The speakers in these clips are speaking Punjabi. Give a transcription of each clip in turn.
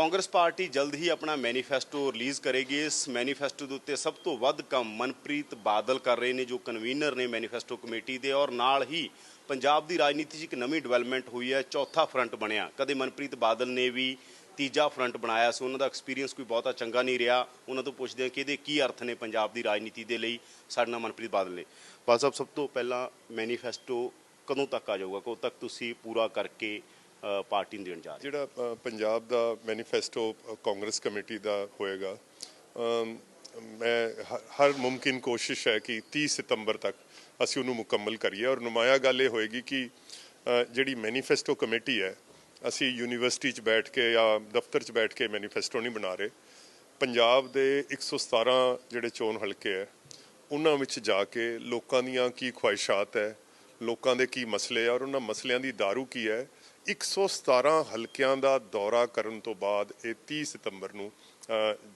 ਕਾਂਗਰਸ ਪਾਰਟੀ ਜਲਦ ਹੀ ਆਪਣਾ ਮੈਨੀਫੈਸਟੋ ਰਿਲੀਜ਼ ਕਰੇਗੀ। ਇਸ ਮੈਨੀਫੈਸਟੋ ਦੇ ਉੱਤੇ ਸਭ ਤੋਂ ਵੱਧ ਕੰਮ ਮਨਪ੍ਰੀਤ ਬਾਦਲ ਕਰ ਰਹੇ ਨੇ, ਜੋ ਕਨਵੀਨਰ ਨੇ ਮੈਨੀਫੈਸਟੋ ਕਮੇਟੀ ਦੇ, ਔਰ ਨਾਲ ਹੀ ਪੰਜਾਬ ਦੀ ਰਾਜਨੀਤੀ 'ਚ ਇੱਕ ਨਵੀਂ ਡਿਵੈਲਪਮੈਂਟ ਹੋਈ ਹੈ, ਚੌਥਾ ਫਰੰਟ ਬਣਿਆ। ਕਦੇ ਮਨਪ੍ਰੀਤ ਬਾਦਲ ਨੇ ਵੀ ਤੀਜਾ ਫਰੰਟ ਬਣਾਇਆ ਸੀ, ਉਹਨਾਂ ਦਾ ਐਕਸਪੀਰੀਅੰਸ ਕੋਈ ਬਹੁਤਾ ਚੰਗਾ ਨਹੀਂ ਰਿਹਾ। ਉਹਨਾਂ ਤੋਂ ਪੁੱਛਦੇ ਹਾਂ ਕਿ ਇਹਦੇ ਕੀ ਅਰਥ ਨੇ ਪੰਜਾਬ ਦੀ ਰਾਜਨੀਤੀ ਦੇ ਲਈ, ਸਾਡੇ ਨਾਲ ਮਨਪ੍ਰੀਤ ਬਾਦਲ ਨੇ। ਬਾਦਲ ਸਾਹਿਬ, ਸਭ ਤੋਂ ਪਹਿਲਾਂ ਮੈਨੀਫੈਸਟੋ ਕਦੋਂ ਤੱਕ ਆ ਜਾਊਗਾ? ਕਦੋਂ ਤੱਕ ਤੁਸੀਂ ਪੂਰਾ ਕਰਕੇ ਪਾਰਟੀ ਨੂੰ ਦੇਣ ਜਾ ਰਹੇ। ਜਿਹੜਾ ਅ, ਪੰਜਾਬ ਦਾ ਮੈਨੀਫੈਸਟੋ ਕਾਂਗਰਸ ਕਮੇਟੀ ਦਾ ਹੋਏਗਾ ਅਮ, ਮੈਂ ਹ- ਹਰ ਮੁਮਕਿਨ ਕੋਸ਼ਿਸ਼ ਹੈ ਕਿ 30 ਸਤੰਬਰ ਤੱਕ ਅਸੀਂ ਉਹਨੂੰ ਮੁਕੰਮਲ ਕਰੀਏ ਔਰ ਨੁਮਾਇਆ ਗੱਲ ਇਹ ਹੋਏਗੀ ਕਿ ਅ, ਜਿਹੜੀ ਮੈਨੀਫੈਸਟੋ ਕਮੇਟੀ ਹੈ ਅਸੀਂ ਯੂਨੀਵਰਸਿਟੀ 'ਚ ਬੈਠ ਕੇ ਜਾਂ ਦਫ਼ਤਰ 'ਚ ਬੈਠ ਕੇ ਮੈਨੀਫੈਸਟੋ ਨਹੀਂ ਬਣਾ ਰਹੇ। ਪੰਜਾਬ ਦੇ 117 ਜਿਹੜੇ ਚੋਣ ਹਲਕੇ ਹੈ ਉਹਨਾਂ ਵਿੱਚ ਜਾ ਕੇ ਲੋਕਾਂ ਦੀਆਂ ਕੀ ਖੁਆਇਸ਼ਾਤ ਹੈ ਲੋਕਾਂ ਦੇ ਕੀ ਮਸਲੇ ਆ ਔਰ ਉਹਨਾਂ ਮਸਲਿਆਂ ਦੀ ਦਾਰੂ ਕੀ ਹੈ 117 ਹਲਕਿਆਂ ਦਾ ਦੌਰਾ ਕਰਨ ਤੋਂ ਬਾਅਦ ਇਹ 30 ਸਤੰਬਰ ਨੂੰ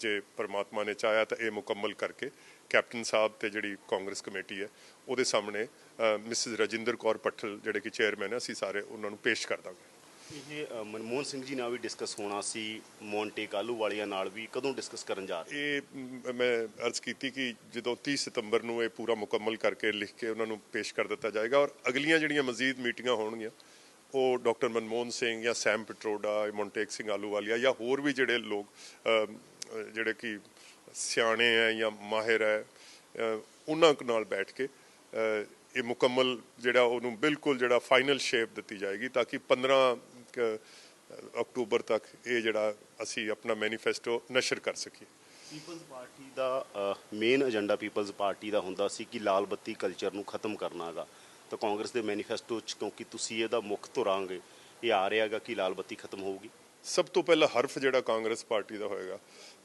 ਜੇ ਪ੍ਰਮਾਤਮਾ ਨੇ ਚਾਹਿਆ ਤਾਂ ਇਹ ਮੁਕੰਮਲ ਕਰਕੇ ਕੈਪਟਨ ਸਾਹਿਬ ਤੇ ਜਿਹੜੀ ਕਾਂਗਰਸ ਕਮੇਟੀ ਹੈ ਉਹਦੇ ਸਾਹਮਣੇ ਮਿਸਿਸ ਰਜਿੰਦਰ ਕੌਰ ਪੱਠਲ ਜਿਹੜੇ ਕਿ ਚੇਅਰਮੈਨ ਹੈ ਅਸੀਂ ਸਾਰੇ ਉਹਨਾਂ ਨੂੰ ਪੇਸ਼ ਕਰ ਦਾਂਗੇ। ਇਹ ਮਨਮੋਹਨ ਸਿੰਘ ਜੀ ਨਾਲ ਵੀ ਡਿਸਕਸ ਹੋਣਾ ਸੀ ਮੌਂਟੇ ਕਾਲੂ ਵਾਲੀਆਂ ਨਾਲ ਵੀ ਕਦੋਂ ਡਿਸਕਸ ਕਰਨ ਜਾ ਰਹੇ? ਇਹ ਮੈਂ ਅਰਜ਼ ਕੀਤੀ ਕਿ ਜਦੋਂ 30 ਸਤੰਬਰ ਨੂੰ ਇਹ ਪੂਰਾ ਮੁਕੰਮਲ ਕਰਕੇ ਲਿਖ ਕੇ ਉਹਨਾਂ ਨੂੰ ਪੇਸ਼ ਕਰ ਦਿੱਤਾ ਜਾਏਗਾ ਔਰ ਅਗਲੀਆਂ ਜਿਹੜੀਆਂ ਮਜ਼ੀਦ ਮੀਟਿੰਗਾਂ ਹੋਣਗੀਆਂ ਉਹ ਡਾਕਟਰ ਮਨਮੋਹਨ ਸਿੰਘ ਜਾਂ ਸੈਮ ਪਟਰੋਡਾ, ਮੋਨਟੇਕ ਸਿੰਘ ਆਲੂਵਾਲੀਆ ਜਾਂ ਹੋਰ ਵੀ ਜਿਹੜੇ ਲੋਕ ਜਿਹੜੇ ਕਿ ਸਿਆਣੇ ਹੈ ਜਾਂ ਮਾਹਿਰ ਹੈ ਉਹਨਾਂ ਨਾਲ ਬੈਠ ਕੇ ਇਹ ਮੁਕੰਮਲ ਜਿਹੜਾ ਉਹਨੂੰ ਬਿਲਕੁਲ ਜਿਹੜਾ ਫਾਈਨਲ ਸ਼ੇਪ ਦਿੱਤੀ ਜਾਏਗੀ ਤਾਂ ਕਿ 15 ਅਕਤੂਬਰ ਤੱਕ ਇਹ ਜਿਹੜਾ ਅਸੀਂ ਆਪਣਾ ਮੈਨੀਫੈਸਟੋ ਨਸ਼ਰ ਕਰ ਸਕੀਏ। ਪੀਪਲਜ਼ ਪਾਰਟੀ ਦਾ ਮੇਨ ਏਜੰਡਾ ਪੀਪਲਜ਼ ਪਾਰਟੀ ਦਾ ਹੁੰਦਾ ਸੀ ਕਿ ਲਾਲ ਬੱਤੀ ਕਲਚਰ ਨੂੰ ਖਤਮ ਕਰਨਾ ਹੈਗਾ। ਤਾਂ ਕਾਂਗਰਸ ਦੇ ਮੈਨੀਫੈਸਟੋ 'ਚ ਕਿਉਂਕਿ ਤੁਸੀਂ ਇਹਦਾ ਮੁੱਖ ਧੁਰਾਂਗੇ ਇਹ ਆ ਰਿਹਾ ਹੈਗਾ ਕਿ ਲਾਲ ਬੱਤੀ ਖਤਮ ਹੋਊਗੀ? ਸਭ ਤੋਂ ਪਹਿਲਾ ਹਰਫ ਜਿਹੜਾ ਕਾਂਗਰਸ ਪਾਰਟੀ ਦਾ ਹੋਏਗਾ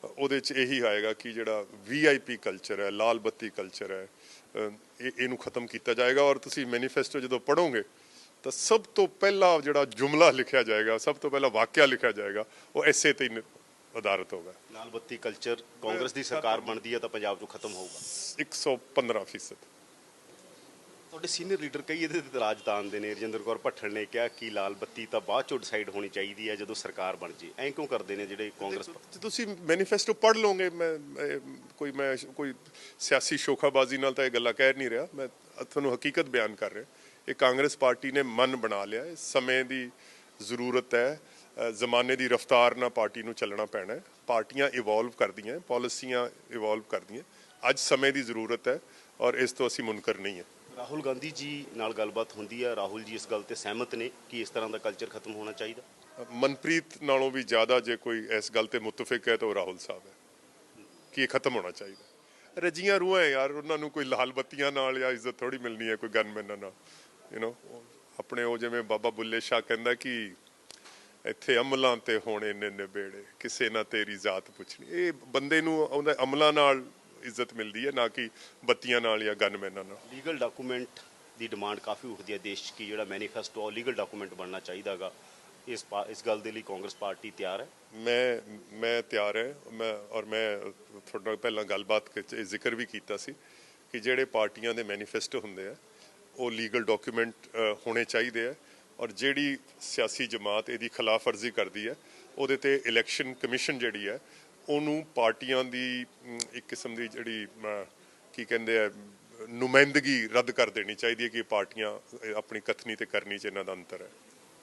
ਉਹਦੇ 'ਚ ਇਹੀ ਆਏਗਾ ਕਿ ਜਿਹੜਾ ਵੀਆਈਪੀ ਕਲਚਰ ਹੈ ਲਾਲ ਬੱਤੀ ਕਲਚਰ ਹੈ ਇਹ ਇਹਨੂੰ ਖਤਮ ਕੀਤਾ ਜਾਏਗਾ। ਔਰ ਤੁਸੀਂ ਮੈਨੀਫੈਸਟੋ ਜਦੋਂ ਪੜੋਗੇ ਤਾਂ ਸਭ ਤੋਂ ਪਹਿਲਾ ਜਿਹੜਾ ਜੁਮਲਾ ਲਿਖਿਆ ਜਾਏਗਾ ਸਭ ਤੋਂ ਪਹਿਲਾ ਵਾਕਿਆ ਲਿਖਿਆ ਜਾਏਗਾ ਉਹ ਐਸੇ ਤੇ ਆਧਾਰਿਤ ਹੋਗਾ। ਲਾਲ ਬੱਤੀ ਕਲਚਰ ਕਾਂਗਰਸ ਦੀ ਸਰਕਾਰ ਬਣਦੀ ਹੈ ਤਾਂ ਪੰਜਾਬ 'ਚੋਂ ਖਤਮ ਹੋਊਗਾ। 115 ਫੀਸਦ। ਤੁਹਾਡੇ ਸੀਨੀਅਰ ਲੀਡਰ ਕਈ ਇਹਦੇ ਤੇ ਇਤਰਾਜ਼ ਤਾਣਦੇ ਨੇ ਰਜਿੰਦਰ ਕੌਰ ਭੱਠਲ ਨੇ ਕਿਹਾ ਕਿ ਲਾਲ ਬੱਤੀ ਤਾਂ ਬਾਅਦ ਚੋਂ ਡਿਸਾਈਡ ਹੋਣੀ ਚਾਹੀਦੀ ਹੈ ਜਦੋਂ ਸਰਕਾਰ ਬਣ ਜੇ। ਐਂ ਕਿਉਂ ਕਰਦੇ ਨੇ ਜਿਹੜੇ ਕਾਂਗਰਸ ਤੁਸੀਂ ਮੈਨੀਫੈਸਟੋ ਪੜ੍ਹ ਲਓਗੇ ਮੈਂ ਕੋਈ ਮੈਂ ਕੋਈ ਸਿਆਸੀ ਸ਼ੋਖਾਬਾਜ਼ੀ ਨਾਲ ਤਾਂ ਇਹ ਗੱਲਾਂ ਕਹਿ ਨਹੀਂ ਰਿਹਾ। ਮੈਂ ਤੁਹਾਨੂੰ ਹਕੀਕਤ ਬਿਆਨ ਕਰ ਰਿਹਾ। ਇਹ ਕਾਂਗਰਸ ਪਾਰਟੀ ਨੇ ਮਨ ਬਣਾ ਲਿਆ ਹੈ। ਸਮੇਂ ਦੀ ਜ਼ਰੂਰਤ ਹੈ। ਜ਼ਮਾਨੇ ਦੀ ਰਫ਼ਤਾਰ ਨਾਲ ਪਾਰਟੀ ਨੂੰ ਚੱਲਣਾ ਪੈਣਾ ਹੈ। ਪਾਰਟੀਆਂ ਇਵੋਲਵ ਕਰਦੀਆਂ ਪਾਲਿਸੀਆਂ ਇਵੋਲਵ ਕਰਦੀਆਂ ਅੱਜ ਸਮੇਂ ਦੀ ਜ਼ਰੂਰਤ ਹੈ ਔਰ ਇਸ ਤੋਂ ਅਸੀਂ ਮੁਨਕਰ ਨਹੀਂ ਹੈ। ਰਾਹੁਲ ਗਾਂਧੀ ਜੀ ਨਾਲ ਗੱਲਬਾਤ ਹੁੰਦੀ ਹੈ ਰਾਹੁਲ ਜੀ ਇਸ ਗੱਲ ਤੇ ਸਹਿਮਤ ਨੇ ਕਿ ਇਸ ਤਰ੍ਹਾਂ ਦਾ ਕਲਚਰ ਖਤਮ ਹੋਣਾ ਚਾਹੀਦਾ। ਮਨਪ੍ਰੀਤ ਨਾਲੋਂ ਵੀ ਜ਼ਿਆਦਾ ਜੇ ਕੋਈ ਇਸ ਗੱਲ ਤੇ ਮੁਤਫਿਕ ਹੈ ਤਾਂ ਉਹ ਰਾਹੁਲ ਸਾਹਿਬ ਹੈ। ਕਿ ਇਹ ਖਤਮ ਹੋਣਾ ਚਾਹੀਦਾ। ਰਜੀਆਂ ਰੂਹਾਂ ਯਾਰ, ਉਹਨਾਂ ਨੂੰ ਕੋਈ ਲਾਲ ਬੱਤੀਆਂ ਨਾਲ ਜਾਂ ਇੱਜ਼ਤ ਥੋੜੀ ਮਿਲਣੀ ਹੈ ਕੋਈ ਗਨਮੈਨਾਂ ਨਾਲ। ਯੂ نو ਆਪਣੇ ਉਹ ਜਿਵੇਂ ਬਾਬਾ ਬੁੱਲੇ ਸ਼ਾਹ ਕਹਿੰਦਾ ਕਿ ਇੱਥੇ ਅਮਲਾਂ ਤੇ ਹੋਣੇ ਨੇ ਨਿਬੇੜੇ, ਕਿਸੇ ਨਾ ਤੇਰੀ ਜ਼ਾਤ ਪੁੱਛਣੀ। ਇਹ ਬੰਦੇ ਨੂੰ ਉਹਦੇ ਅਮਲਾਂ ਨਾਲ ਇੱਜ਼ਤ ਮਿਲਦੀ ਹੈ ਨਾ ਕਿ ਬੱਤੀਆਂ ਨਾਲ ਜਾਂ ਗਨਮੈਨਾਂ ਨਾਲ। ਲੀਗਲ ਡਾਕੂਮੈਂਟ ਦੀ ਡਿਮਾਂਡ ਕਾਫੀ ਉੱਠਦੀ ਹੈ ਦੇਸ਼ 'ਚ ਕਿ ਜਿਹੜਾ ਮੈਨੀਫੈਸਟੋ ਲੀਗਲ ਡਾਕੂਮੈਂਟ ਬਣਨਾ ਚਾਹੀਦਾਗਾ ਇਸ ਇਸ ਗੱਲ ਦੇ ਲਈ ਕਾਂਗਰਸ ਪਾਰਟੀ ਤਿਆਰ ਹੈ? ਮੈਂ ਮੈਂ ਤਿਆਰ ਹੈ। ਮੈਂ ਔਰ ਮੈਂ ਤੁਹਾਡੇ ਨਾਲ ਪਹਿਲਾਂ ਗੱਲਬਾਤ ਜ਼ਿਕਰ ਵੀ ਕੀਤਾ ਸੀ ਕਿ ਜਿਹੜੇ ਪਾਰਟੀਆਂ ਦੇ ਮੈਨੀਫੈਸਟੋ ਹੁੰਦੇ ਆ ਉਹ ਲੀਗਲ ਡਾਕੂਮੈਂਟ ਹੋਣੇ ਚਾਹੀਦੇ ਆ। ਔਰ ਜਿਹੜੀ ਸਿਆਸੀ ਜਮਾਤ ਇਹਦੀ ਖਿਲਾਫ ਵਰਜ਼ੀ ਕਰਦੀ ਹੈ ਉਹਦੇ ਤੇ ਇਲੈਕਸ਼ਨ ਕਮਿਸ਼ਨ ਜਿਹੜੀ ਹੈ ਉਹਨੂੰ ਪਾਰਟੀਆਂ ਦੀ ਇੱਕ ਕਿਸਮ ਦੀ ਜਿਹੜੀ ਕੀ ਕਹਿੰਦੇ ਆ ਨੁਮਾਇੰਦਗੀ ਰੱਦ ਕਰ ਦੇਣੀ ਚਾਹੀਦੀ ਹੈ ਕਿ ਪਾਰਟੀਆਂ ਆਪਣੀ ਕਥਨੀ ਤੇ ਕਰਨੀ ਚ ਇਹਨਾਂ ਦਾ ਅੰਤਰ ਹੈ।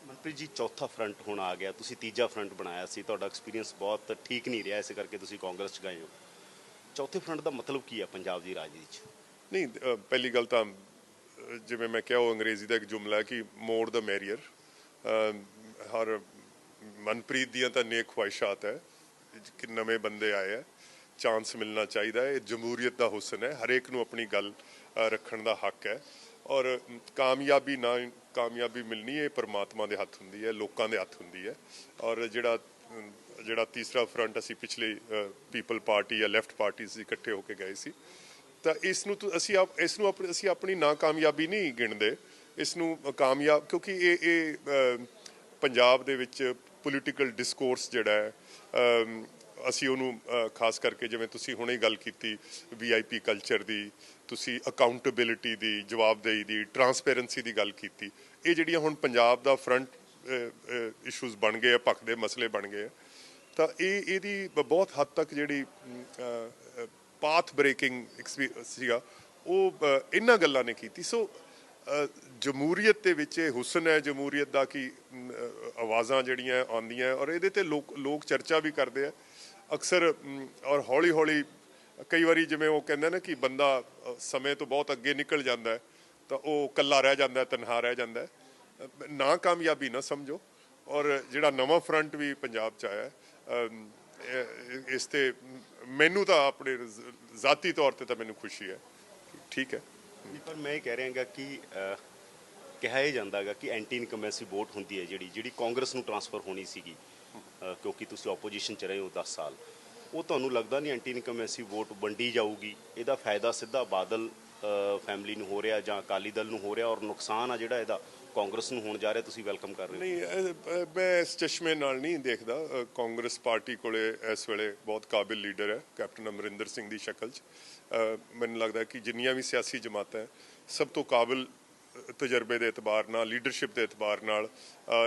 ਮਨਪ੍ਰੀਤ ਜੀ ਚੌਥਾ ਫਰੰਟ ਹੁਣ ਆ ਗਿਆ ਤੁਸੀਂ ਤੀਜਾ ਫਰੰਟ ਬਣਾਇਆ ਸੀ ਤੁਹਾਡਾ ਐਕਸਪੀਰੀਅੰਸ ਬਹੁਤ ਠੀਕ ਨਹੀਂ ਰਿਹਾ ਇਸੇ ਕਰਕੇ ਤੁਸੀਂ ਕਾਂਗਰਸ 'ਚ ਗਏ ਹੋ। ਚੌਥੇ ਫਰੰਟ ਦਾ ਮਤਲਬ ਕੀ ਹੈ ਪੰਜਾਬ ਦੀ ਰਾਜਨੀਤੀ 'ਚ? ਨਹੀਂ ਪਹਿਲੀ ਗੱਲ ਤਾਂ ਜਿਵੇਂ ਮੈਂ ਕਿਹਾ ਉਹ ਅੰਗਰੇਜ਼ੀ ਦਾ ਇੱਕ ਜੁਮਲਾ ਕਿ ਮੋਰ ਦਾ ਮੈਰੀਅਰ ਹਰ ਮਨਪ੍ਰੀਤ ਦੀਆਂ ਤਾਂ ਨੇਕ ਖੁਆਇਸ਼ਾਤ ਹੈ। ਕਿ ਨਵੇਂ ਬੰਦੇ ਆਏ ਆ ਚਾਂਸ ਮਿਲਣਾ ਚਾਹੀਦਾ ਹੈ, ਇਹ ਜਮਹੂਰੀਅਤ ਦਾ ਹੁਸਨ ਹੈ, ਹਰੇਕ ਨੂੰ ਆਪਣੀ ਗੱਲ ਰੱਖਣ ਦਾ ਹੱਕ ਹੈ। ਔਰ ਕਾਮਯਾਬੀ ਨਾ, ਕਾਮਯਾਬੀ ਮਿਲਣੀ ਇਹ ਪਰਮਾਤਮਾ ਦੇ ਹੱਥ ਹੁੰਦੀ ਹੈ, ਲੋਕਾਂ ਦੇ ਹੱਥ ਹੁੰਦੀ ਹੈ। ਔਰ ਜਿਹੜਾ ਜਿਹੜਾ ਤੀਸਰਾ ਫਰੰਟ ਅਸੀਂ ਪਿਛਲੇ ਪੀਪਲ ਪਾਰਟੀ ਜਾਂ ਲੈਫਟ ਪਾਰਟੀਜ਼ ਇਕੱਠੇ ਹੋ ਕੇ ਗਏ ਸੀ, ਤਾਂ ਇਸ ਨੂੰ ਅਸੀਂ ਆਪ, ਇਸ ਨੂੰ ਅਸੀਂ ਆਪਣੀ ਨਾਕਾਮਯਾਬੀ ਨਹੀਂ ਗਿਣਦੇ। ਇਸ ਨੂੰ ਕਾਮਯਾਬ, ਕਿਉਂਕਿ ਇਹ ਇਹ ਪੰਜਾਬ ਦੇ ਵਿੱਚ ਪੋਲੀਟੀਕਲ ਡਿਸਕੋਰਸ ਜਿਹੜਾ ਹੈ ਅਸੀਂ ਉਹਨੂੰ ਖਾਸ ਕਰਕੇ ਜਿਵੇਂ ਤੁਸੀਂ ਹੁਣੇ ਹੀ ਗੱਲ ਕੀਤੀ ਵੀਆਈਪੀ ਕਲਚਰ ਦੀ, ਤੁਸੀਂ ਅਕਾਊਂਟੇਬਿਲਿਟੀ ਦੀ, ਜਵਾਬਦੇਹੀ ਦੀ ਟਰਾਂਸਪੇਰੈਂਸੀ ਦੀ ਗੱਲ ਕੀਤੀ, ਇਹ ਜਿਹੜੀਆਂ ਹੁਣ ਪੰਜਾਬ ਦਾ ਫਰੰਟ ਇਸ਼ੂਜ਼ ਬਣ ਗਏ ਆ ਭਖਦੇ ਮਸਲੇ ਬਣ ਗਏ ਆ, ਤਾਂ ਇਹ, ਇਹਦੀ ਬ- ਬਹੁਤ ਹੱਦ ਤੱਕ ਜਿਹੜੀ ਪਾਥ ਬ੍ਰੇਕਿੰਗ ਸੀਗਾ, ਉਹ ਇਹਨਾਂ ਗੱਲਾਂ ਨੇ ਕੀਤੀ ਸੋ ਜਮਹੂਰੀਅਤ ਦੇ ਵਿੱਚ ਇਹ ਹੁਸਨ ਹੈ, ਜਮਹੂਰੀਅਤ ਦਾ ਕਿ ਆਵਾਜ਼ਾਂ ਜਿਹੜੀਆਂ ਆਉਂਦੀਆਂ ਔਰ ਇਹਦੇ ਤੇ ਲੋਕ ਲੋਕ ਚਰਚਾ ਵੀ ਕਰਦੇ ਆ। ਅਕਸਰ ਔਰ ਹੌਲੀ ਹੌਲੀ ਕਈ ਵਾਰੀ ਜਿਵੇਂ ਉਹ ਕਹਿੰਦੇ ਨੇ ਕਿ ਬੰਦਾ ਸਮੇਂ ਤੋਂ ਬਹੁਤ ਅੱਗੇ ਨਿਕਲ ਜਾਂਦਾ ਹੈ, ਤਾਂ ਉਹ ਇਕੱਲਾ ਰਹਿ ਜਾਂਦਾ ਤਨਹਾ ਰਹਿ ਜਾਂਦਾ ਨਾ ਕਾਮਯਾਬੀ ਨਾ ਸਮਝੋ ਔਰ ਜਿਹੜਾ ਨਵਾਂ ਫਰੰਟ ਵੀ ਪੰਜਾਬ ਚ ਆਇਆ ਇਸ ਤੇ ਮੈਨੂੰ ਤਾਂ ਆਪਣੇ ਜ਼ਾਤੀ ਤੌਰ ਤੇ ਤਾਂ ਮੈਨੂੰ ਖੁਸ਼ੀ ਹੈ। ਠੀਕ ਹੈ। ਪਰ ਮੈਂ ਇਹ ਕਹਿ ਰਿਹਾਗਾ ਕਿ ਕਿਹਾ ਇਹ ਜਾਂਦਾਗਾ ਕਿ ਐਂਟੀ ਇਨਕਮੈਂਸੀ ਵੋਟ ਹੁੰਦੀ ਹੈ ਜਿਹੜੀ ਜਿਹੜੀ ਕਾਂਗਰਸ ਨੂੰ ਟਰਾਂਸਫਰ ਹੋਣੀ ਸੀਗੀ ਕਿਉਂਕਿ ਤੁਸੀਂ ਆਪੋਜੀਸ਼ਨ ਚ ਰਹੇ ਹੋ 10 ਸਾਲ। ਉਹ ਤੁਹਾਨੂੰ ਲੱਗਦਾ ਨਹੀਂ ਐਂਟੀ ਇਨਕਮੈਂਸੀ ਵੋਟ ਵੰਡੀ ਜਾਊਗੀ? ਇਹਦਾ ਫਾਇਦਾ ਸਿੱਧਾ ਬਾਦਲ ਫੈਮਿਲੀ ਨੂੰ ਹੋ ਰਿਹਾ ਜਾਂ ਅਕਾਲੀ ਦਲ ਨੂੰ ਹੋ ਰਿਹਾ ਔਰ ਨੁਕਸਾਨ ਆ ਜਿਹੜਾ ਇਹਦਾ ਕਾਂਗਰਸ ਨੂੰ ਹੋਣ ਜਾ ਰਿਹਾ, ਤੁਸੀਂ ਵੈਲਕਮ ਕਰ ਰਹੇ ਹੋ? ਨਹੀਂ ਮੈਂ ਇਸ ਚਸ਼ਮੇ ਨਾਲ ਨਹੀਂ ਦੇਖਦਾ। ਕਾਂਗਰਸ ਪਾਰਟੀ ਕੋਲੇ ਇਸ ਵੇਲੇ ਬਹੁਤ ਕਾਬਿਲ ਲੀਡਰ ਹੈ, ਕੈਪਟਨ ਅਮਰਿੰਦਰ ਸਿੰਘ ਦੀ ਸ਼ਕਲ 'ਚ। ਮੈਨੂੰ ਲੱਗਦਾ ਕਿ ਜਿੰਨੀਆਂ ਵੀ ਸਿਆਸੀ ਜਮਾਤਾਂ ਸਭ ਤੋਂ ਕਾਬਿਲ ਤਜਰਬੇ ਦੇ ਇਤਬਾਰ ਨਾਲ ਲੀਡਰਸ਼ਿਪ ਦੇ ਇਤਬਾਰ ਨਾਲ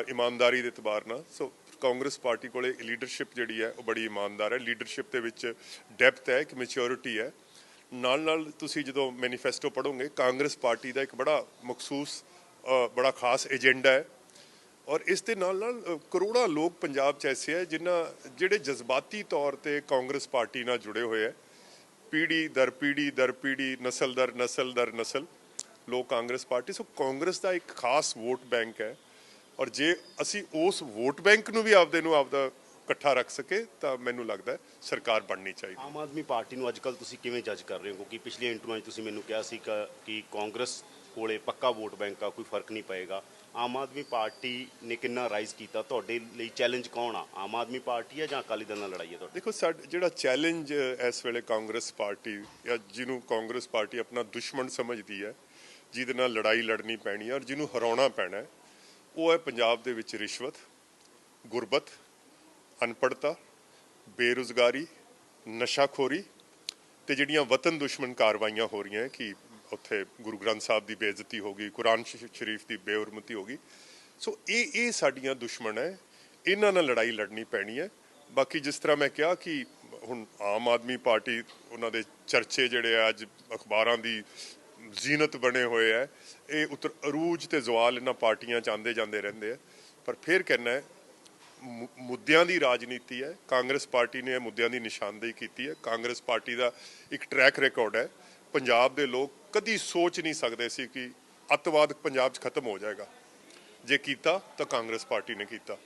ਇਮਾਨਦਾਰੀ ਦੇ ਇਤਬਾਰ ਨਾਲ। ਸੋ ਕਾਂਗਰਸ ਪਾਰਟੀ ਕੋਲੇ ਲੀਡਰਸ਼ਿਪ ਜਿਹੜੀ ਹੈ, ਉਹ ਬੜੀ ਇਮਾਨਦਾਰ ਹੈ। ਲੀਡਰਸ਼ਿਪ ਦੇ ਵਿੱਚ ਡੈਪਥ ਹੈ, ਇੱਕ ਮੈਚੁਰਿਟੀ ਹੈ। ਨਾਲ ਨਾਲ ਤੁਸੀਂ ਜਦੋਂ ਮੈਨੀਫੈਸਟੋ ਪੜੋਗੇ ਕਾਂਗਰਸ ਪਾਰਟੀ ਦਾ ਇੱਕ ਬੜਾ ਮਖਸੂਸ ਬੜਾ ਖਾਸ ਏਜੰਡਾ ਹੈ। ਔਰ ਇਸ ਦੇ ਨਾਲ ਨਾਲ ਕਰੋੜਾਂ ਲੋਕ ਪੰਜਾਬ 'ਚ ਐਸੇ ਹੈ, ਜਿਨ੍ਹਾਂ, ਜਿਹੜੇ ਜਜ਼ਬਾਤੀ ਤੌਰ ਤੇ ਕਾਂਗਰਸ ਪਾਰਟੀ ਨਾਲ ਜੁੜੇ ਹੋਏ ਹੈ। ਪੀੜੀ ਦਰ ਪੀੜੀ ਦਰ ਪੀੜੀ ਨਸਲ ਦਰ ਨਸਲ ਦਰ ਨਸਲ। ਲੋਕ ਕਾਂਗਰਸ ਪਾਰਟੀ ਸੋ ਕਾਂਗਰਸ ਦਾ ਇੱਕ ਖਾਸ ਵੋਟ ਬੈਂਕ ਹੈ। ਔਰ ਜੇ ਅਸੀਂ ਉਸ ਵੋਟ ਬੈਂਕ ਨੂੰ ਵੀ ਆਪਦੇ ਨੂੰ ਆਪਦਾ ਇਕੱਠਾ ਰੱਖ ਸਕੇ ਤਾਂ ਮੈਨੂੰ ਲੱਗਦਾ ਸਰਕਾਰ ਬਣਨੀ ਚਾਹੀਦੀ ਆਮ ਆਦਮੀ ਪਾਰਟੀ ਨੂੰ ਅੱਜਕੱਲ ਤੁਸੀਂ ਕਿਵੇਂ ਜੱਜ ਕਰ ਰਹੇ ਹੋ? ਕਿਉਂਕਿ ਪਿਛਲੀਆਂ ਇੰਟਰਵਿਊਆਂ 'ਚ ਤੁਸੀਂ ਮੈਨੂੰ ਕਿਹਾ ਸੀ ਕਿ ਕਾਂਗਰਸ ਕੋਲੇ ਪੱਕਾ ਵੋਟ ਬੈਂਕ ਆ ਕੋਈ ਫ਼ਰਕ ਨਹੀਂ ਪਏਗਾ। ਆਮ ਆਦਮੀ ਪਾਰਟੀ ਨੇ ਕਿੰਨਾ ਰਾਈਜ਼ ਕੀਤਾ? ਤੁਹਾਡੇ ਲਈ ਚੈਲੰਜ ਕੌਣ ਆ? ਆਮ ਆਦਮੀ ਪਾਰਟੀ ਆ ਜਾਂ ਅਕਾਲੀ ਦਲ ਨਾਲ ਲੜਾਈ ਹੈ ਤੁਹਾਡੀ? ਦੇਖੋ ਸਾਡ ਜਿਹੜਾ ਚੈਲੰਜ ਇਸ ਵੇਲੇ ਕਾਂਗਰਸ ਪਾਰਟੀ ਜਾਂ ਜਿਹਨੂੰ ਕਾਂਗਰਸ ਪਾਰਟੀ ਆਪਣਾ ਦੁਸ਼ਮਣ ਸਮਝਦੀ ਹੈ ਜਿਹਦੇ ਨਾਲ ਲੜਾਈ ਲੜਨੀ ਪੈਣੀ ਹੈ ਔਰ ਜਿਹਨੂੰ ਹਰਾਉਣਾ ਪੈਣਾ ਉਹ ਹੈ ਪੰਜਾਬ ਦੇ ਵਿੱਚ ਰਿਸ਼ਵਤ, ਗੁਰਬਤ ਅਨਪੜਤਾ ਬੇਰੁਜ਼ਗਾਰੀ, ਨਸ਼ਾਖੋਰੀ ਤੇ ਜਿਹੜੀਆਂ ਵਤਨ ਦੁਸ਼ਮਣ ਕਾਰਵਾਈਆਂ ਹੋ ਰਹੀਆਂ ਕਿ ਉੱਥੇ ਗੁਰੂ ਗ੍ਰੰਥ ਸਾਹਿਬ ਦੀ ਬੇਇੱਜ਼ਤੀ ਹੋ ਗਈ, ਕੁਰਾਨ ਸ਼ਰੀਫ ਦੀ ਬੇਹਰਮਤੀ ਹੋ ਗਈ। ਸੋ ਇਹ ਇਹ ਸਾਡੀਆਂ ਦੁਸ਼ਮਣ ਹੈ, ਇਹਨਾਂ ਨਾਲ ਲੜਾਈ ਲੜਨੀ ਪੈਣੀ ਹੈ। ਬਾਕੀ ਜਿਸ ਤਰ੍ਹਾਂ ਮੈਂ ਕਿਹਾ ਕਿ ਹੁਣ ਆਮ ਆਦਮੀ ਪਾਰਟੀ, ਉਹਨਾਂ ਦੇ ਚਰਚੇ ਜਿਹੜੇ ਆ, ਅੱਜ ਅਖਬਾਰਾਂ ਦੀ ਜ਼ੀਨਤ ਬਣੇ ਹੋਏ ਆ ਇਹ ਉਤਰ ਅਰੂਜ ਤੇ ਜ਼ਵਾਲ ਇਹਨਾਂ ਪਾਰਟੀਆਂ ਚ ਆਉਂਦੇ ਜਾਂਦੇ ਰਹਿੰਦੇ ਆ ਪਰ ਫਿਰ ਕਹਿਣਾ ਹੈ ਮੁ- ਮੁੱਦਿਆਂ ਦੀ ਰਾਜਨੀਤੀ ਹੈ ਕਾਂਗਰਸ ਪਾਰਟੀ ਨੇ ਇਹ ਮੁੱਦਿਆਂ ਦੀ ਨਿਸ਼ਾਨਦੇਹੀ ਕੀਤੀ ਹੈ ਕਾਂਗਰਸ ਪਾਰਟੀ ਦਾ ਇੱਕ ਟਰੈਕ ਰਿਕਾਰਡ ਹੈ ਪੰਜਾਬ ਦੇ ਲੋਕ ਕਦੀ ਸੋਚ ਨਹੀਂ ਸਕਦੇ ਸੀ ਕਿ ਅੱਤਵਾਦ ਪੰਜਾਬ 'ਚ ਖਤਮ ਹੋ ਜਾਏਗਾ। ਜੇ ਕੀਤਾ ਤਾਂ ਕਾਂਗਰਸ ਪਾਰਟੀ ਨੇ ਕੀਤਾ।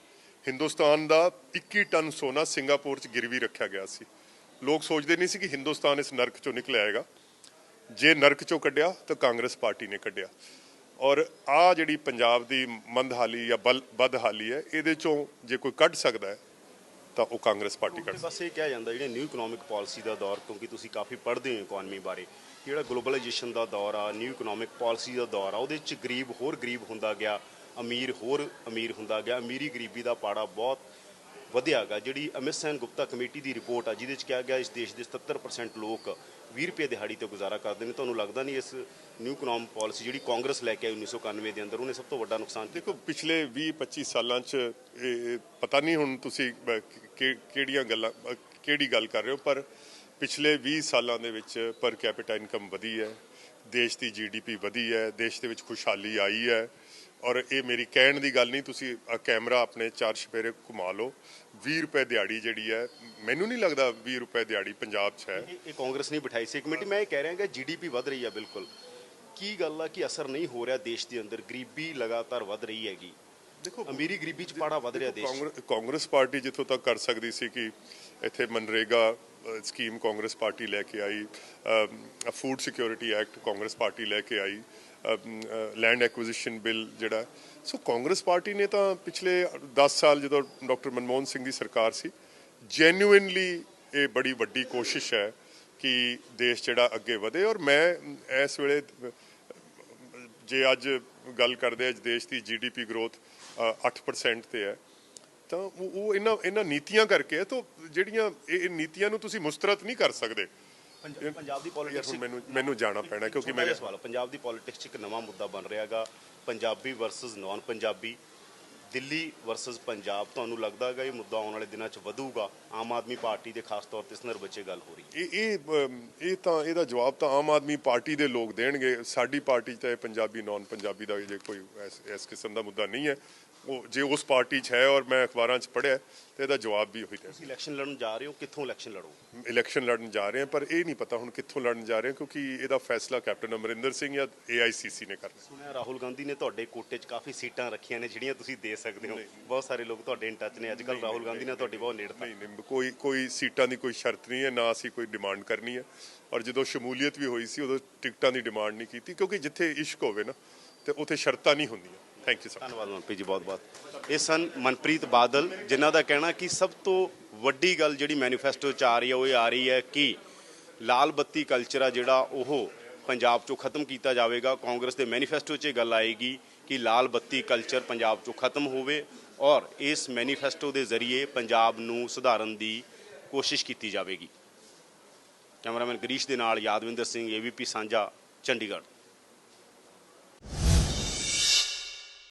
ਹਿੰਦੁਸਤਾਨ ਦਾ 21 ਟਨ ਸੋਨਾ ਸਿੰਗਾਪੁਰ 'ਚ ਗਿਰਵੀ ਰੱਖਿਆ ਗਿਆ ਸੀ। ਲੋਕ ਸੋਚਦੇ ਨਹੀਂ ਸੀ ਕਿ ਹਿੰਦੁਸਤਾਨ ਇਸ ਨਰਕ 'ਚੋਂ ਨਿਕਲ ਆਏਗਾ। ਜੇ ਨਰਕ 'ਚੋਂ ਕੱਢਿਆ ਤਾਂ ਕਾਂਗਰਸ ਪਾਰਟੀ ਨੇ ਕੱਢਿਆ। ਔਰ ਆ ਜਿਹੜੀ ਪੰਜਾਬ ਦੀ ਮੰਦਹਾਲੀ ਜਾਂ ਬਲ ਬਦਹਾਲੀ ਹੈ ਇਹਦੇ 'ਚੋਂ ਜੇ ਕੋਈ ਕੱਢ ਸਕਦਾ ਹੈ ਤਾਂ ਉਹ ਕਾਂਗਰਸ ਪਾਰਟੀ ਕੱਢ ਬਸ ਇਹ ਕਿਹਾ ਜਾਂਦਾ ਜਿਹੜੇ ਨਿਊ ਇਕਨੋਮਿਕ ਪਾਲਿਸੀ ਦਾ ਦੌਰ ਕਿਉਂਕਿ ਤੁਸੀਂ ਕਾਫੀ ਪੜ੍ਹਦੇ ਹੋ ਇਕਨੋਮੀ ਬਾਰੇ ਜਿਹੜਾ ਗਲੋਬਲਾਈਜੇਸ਼ਨ ਦਾ ਦੌਰ ਆ ਨਿਊ ਇਕਨੋਮਿਕ ਪਾਲਿਸੀ ਦਾ ਦੌਰ ਆ ਉਹਦੇ ਵਿੱਚ ਗਰੀਬ ਹੋਰ ਗਰੀਬ ਹੁੰਦਾ ਗਿਆ ਅਮੀਰ ਹੋਰ ਅਮੀਰ ਹੁੰਦਾ ਗਿਆ ਅਮੀਰੀ ਗਰੀਬੀ ਦਾ ਪਾੜਾ ਬਹੁਤ ਵਧਿਆ ਗਾ ਜਿਹੜੀ ਅਮਿਤ ਸੈਨ ਗੁਪਤਾ ਕਮੇਟੀ ਦੀ ਰਿਪੋਰਟ ਆ, ਜਿਹਦੇ ਵਿੱਚ ਕਿਹਾ ਗਿਆ ਇਸ ਦੇਸ਼ ਦੇ 77% ਲੋਕ 20 ਰੁਪਏ ਦਿਹਾੜੀ ਤੇ ਗੁਜ਼ਾਰਾ ਕਰਦੇ ਨੇ। ਤੁਹਾਨੂੰ ਲੱਗਦਾ ਨਹੀਂ ਇਸ ਨਿਊ ਇਕਨੋਮਿਕ ਪਾਲਿਸੀ ਜਿਹੜੀ ਕਾਂਗਰਸ ਲੈ ਕੇ ਆਈ 1991 ਦੇ ਅੰਦਰ, ਉਹਨੇ ਸਭ ਤੋਂ ਵੱਡਾ ਨੁਕਸਾਨ ਦੇਖੋ, ਪਿਛਲੇ 20 25 ਸਾਲਾਂ 'ਚ ਇਹ ਪਤਾ ਨਹੀਂ ਹੁਣ ਤੁਸੀਂ ਕਿਹੜੀਆਂ ਗੱਲਾਂ ਕਿਹੜੀ ਗੱਲ ਕਰ ਰਹੇ ਹੋ, ਪਰ ਪਿਛਲੇ 20 ਸਾਲਾਂ ਦੇ ਵਿੱਚ ਪਰ ਕੈਪੀਟਾ ਇਨਕਮ ਵਧੀ ਹੈ, ਦੇਸ਼ ਦੀ ਜੀਡੀਪੀ ਵਧੀ ਹੈ, ਦੇਸ਼ ਦੇ ਵਿੱਚ ਖੁਸ਼ਹਾਲੀ ਆਈ ਹੈ। ਔਰ ਇਹ ਮੇਰੀ ਕਹਿਣ ਦੀ ਗੱਲ ਨਹੀਂ ਤੁਸੀਂ ਕੈਮਰਾ ਆਪਣੇ ਚਾਰ ਛਪੇਰੇ ਘੁਮਾ ਲਓ। 20 ਰੁਪਏ ਦਿਹਾੜੀ ਜਿਹੜੀ ਹੈ ਮੈਨੂੰ ਨਹੀਂ ਲੱਗਦਾ 20 ਰੁਪਏ ਦਿਹਾੜੀ ਪੰਜਾਬ 'ਚ ਹੈ। ਇਹ ਕਾਂਗਰਸ ਨੇ ਬਿਠਾਈ ਸੀ। ਕਮੇਟੀ ਮੈਂ ਇਹ ਕਹਿ ਰਿਹਾ ਕਿ ਜੀਡੀਪੀ ਵਧ ਰਹੀ ਆ ਬਿਲਕੁਲ। ਕੀ ਗੱਲ ਆ ਕਿ ਅਸਰ ਨਹੀਂ ਹੋ ਰਿਹਾ ਦੇਸ਼ ਦੇ ਅੰਦਰ? ਗਰੀਬੀ ਲਗਾਤਾਰ ਵਧ ਰਹੀ ਹੈਗੀ। ਦੇਖੋ ਅਮੀਰੀ ਗਰੀਬੀ ਚ ਪਾੜਾ ਵਧ ਰਿਹਾ ਦੇਸ਼। ਕਾਂਗਰਸ ਪਾਰਟੀ ਜਿੱਥੋਂ ਤੱਕ ਕਰ ਸਕਦੀ ਸੀ ਕਿ ਇੱਥੇ ਮਨਰੇਗਾ ਸਕੀਮ ਕਾਂਗਰਸ ਪਾਰਟੀ ਲੈ ਕੇ ਆਈ food security act Congress party ਲੈ ਕੇ ਆਈ ਲੈਂਡ ਐਕੁਜੀਸ਼ਨ ਬਿੱਲ ਜਿਹੜਾ। ਸੋ ਕਾਂਗਰਸ ਪਾਰਟੀ ਨੇ ਤਾਂ ਪਿਛਲੇ 10 ਸਾਲ ਜਦੋਂ ਡਾਕਟਰ ਮਨਮੋਹਨ ਸਿੰਘ ਦੀ ਸਰਕਾਰ ਸੀ ਜੈਨੂਇਨਲੀ ਇਹ ਬੜੀ ਵੱਡੀ ਕੋਸ਼ਿਸ਼ ਹੈ ਕਿ ਦੇਸ਼ ਜਿਹੜਾ ਅੱਗੇ ਵਧੇ। ਔਰ ਮੈਂ ਇਸ ਵੇਲੇ, ਜੇ ਅੱਜ ਗੱਲ ਕਰਦੇ ਅੱਜ ਦੇਸ਼ ਦੀ ਜੀਡੀਪੀ ਗਰੋਥ 8% ਤੇ ਹੈ, ਤਾਂ ਉਹ ਇਹਨਾਂ ਇਹਨਾਂ ਨੀਤੀਆਂ ਕਰਕੇ ਹੈ। ਤਾਂ, ਜਿਹੜੀਆਂ ਇਹ ਨੀਤੀਆਂ ਨੂੰ ਤੁਸੀਂ ਮੁਸਤਰਦ ਨਹੀਂ ਕਰ ਸਕਦੇ। ਪੰਜਾਬ ਦੀ ਪੋਲਿਟਿਕਸ ਮੈਨੂੰ ਮੈਨੂੰ ਜਾਣਾ ਪੈਣਾ ਕਿਉਂਕਿ ਛੋਟਾ ਜਿਹਾ ਮੈਂ ਸਵਾਲ ਪੰਜਾਬ ਦੀ ਪੋਲਿਟਿਕਸ 'ਚ ਇੱਕ ਨਵਾਂ ਮੁੱਦਾ ਬਣ ਰਿਹਾਗਾ Punjabi versus non Punjabi Delhi versus Punjab ਤੁਹਾਨੂੰ ਲੱਗਦਾ ਹੈਗਾ ਇਹ ਮੁੱਦਾ ਆਉਣ ਵਾਲੇ ਦਿਨਾਂ 'ਚ ਵਧੂਗਾ? ਆਮ ਆਦਮੀ ਪਾਰਟੀ ਦੇ ਖਾਸ ਤੌਰ ਤੇ ਇਸ ਨਰ ਬੱਚੇ ਗੱਲ ਹੋ ਰਹੀ ਹੈ। ਇਹ ਇਹ ਤਾਂ ਇਹਦਾ ਜਵਾਬ ਤਾਂ ਆਮ ਆਦਮੀ ਪਾਰਟੀ ਦੇ ਲੋਕ ਦੇਣਗੇ। ਸਾਡੀ ਪਾਰਟੀ 'ਚ ਤਾਂ ਇਹ ਪੰਜਾਬੀ ਨਾਨ ਪੰਜਾਬੀ ਦਾ ਜੇ ਕੋਈ ਇਸ ਕਿਸਮ ਦਾ ਮੁੱਦਾ ਨਹੀਂ ਹੈ। ਉਹ ਜੇ ਉਸ ਪਾਰਟੀ 'ਚ ਹੈ ਔਰ ਮੈਂ ਅਖਬਾਰਾਂ 'ਚ ਪੜ੍ਹਿਆ ਤੇ ਇਹਦਾ ਜਵਾਬ ਵੀ ਉਹੀ ਤੁਸੀਂ ਇਲੈਕਸ਼ਨ ਲੜਨ ਜਾ ਰਹੇ ਹੋ ਕਿੱਥੋਂ ਇਲੈਕਸ਼ਨ ਲੜੋ ਇਲੈਕਸ਼ਨ ਲੜਨ ਜਾ ਰਹੇ ਹਾਂ ਪਰ ਇਹ ਨਹੀਂ ਪਤਾ ਹੁਣ ਕਿੱਥੋਂ ਲੜਨ ਜਾ ਰਹੇ ਹਾਂ ਕਿਉਂਕਿ ਇਹਦਾ ਫੈਸਲਾ ਕੈਪਟਨ ਅਮਰਿੰਦਰ ਸਿੰਘ ਜਾਂ ਏਆਈਸੀਸੀ ਨੇ ਕਰਨਾ ਸੁਣਿਆ ਰਾਹੁਲ ਗਾਂਧੀ ਨੇ ਤੁਹਾਡੇ ਕੋਟੇ 'ਚ ਕਾਫੀ ਸੀਟਾਂ ਰੱਖੀਆਂ ਨੇ ਜਿਹੜੀਆਂ ਤੁਸੀਂ ਦੇ ਸਕਦੇ ਹੋ। ਬਹੁਤ ਸਾਰੇ ਲੋਕ ਤੁਹਾਡੇ ਇਨ ਟੱਚ ਨੇ ਅੱਜ ਕੱਲ ਰਾਹੁਲ ਗਾਂਧੀ ਨਾਲ ਤੁਹਾਡੀ ਬਹੁਤ ਨੇੜਤਾ। ਨਹੀਂ ਨਹੀਂ ਕੋਈ ਕੋਈ ਸੀਟਾਂ ਦੀ ਕੋਈ ਸ਼ਰਤ ਨਹੀਂ ਹੈ ਨਾ ਅਸੀਂ ਕੋਈ ਡਿਮਾਂਡ ਕਰਨੀ ਹੈ। ਔਰ ਜਦੋਂ ਸ਼ਮੂਲੀਅਤ ਵੀ ਹੋਈ ਸੀ ਉਦੋਂ ਟਿਕਟਾਂ ਦੀ ਡਿਮਾਂਡ ਨਹੀਂ ਕੀਤੀ ਕਿਉਂਕਿ ਜਿੱਥੇ ਇਸ਼ਕ ਹੋਵੇ ਨਾ ਤੇ ਉੱਥੇ ਸ਼ਰਤਾਂ ਨਹੀਂ ਹੁੰਦੀਆਂ। ਥੈਂਕ ਯੂ ਸਰ ਧੰਨਵਾਦ ਮਨਪ੍ਰੀਤ ਜੀ, ਬਹੁਤ ਬਹੁਤ। ਇਹ ਸਨ ਮਨਪ੍ਰੀਤ ਬਾਦਲ, ਜਿਨ੍ਹਾਂ ਦਾ ਕਹਿਣਾ ਕਿ ਸਭ ਤੋਂ ਵੱਡੀ ਗੱਲ ਜਿਹੜੀ ਮੈਨੀਫੈਸਟੋ 'ਚ ਆ ਰਹੀ ਹੈ, ਉਹ ਇਹ ਆ ਰਹੀ ਹੈ ਕਿ ਲਾਲ ਬੱਤੀ ਕਲਚਰ ਆ ਜਿਹੜਾ, ਉਹ ਪੰਜਾਬ 'ਚੋਂ ਖਤਮ ਕੀਤਾ ਜਾਵੇਗਾ। ਕਾਂਗਰਸ ਦੇ ਮੈਨੀਫੈਸਟੋ 'ਚ ਇਹ ਗੱਲ ਆਏਗੀ ਕਿ ਲਾਲ ਬੱਤੀ ਕਲਚਰ ਪੰਜਾਬ 'ਚੋਂ ਖਤਮ ਹੋਵੇ ਔਰ ਇਸ ਮੈਨੀਫੈਸਟੋ ਦੇ ਜ਼ਰੀਏ ਪੰਜਾਬ ਨੂੰ ਸੁਧਾਰਨ ਦੀ ਕੋਸ਼ਿਸ਼ ਕੀਤੀ ਜਾਵੇਗੀ। ਕੈਮਰਾਮੈਨ ਗਰੀਸ਼ ਦੇ ਨਾਲ ਯਾਦਵਿੰਦਰ ਸਿੰਘ ਏਬੀਪੀ ਸਾਂਝਾ, ਚੰਡੀਗੜ੍ਹ।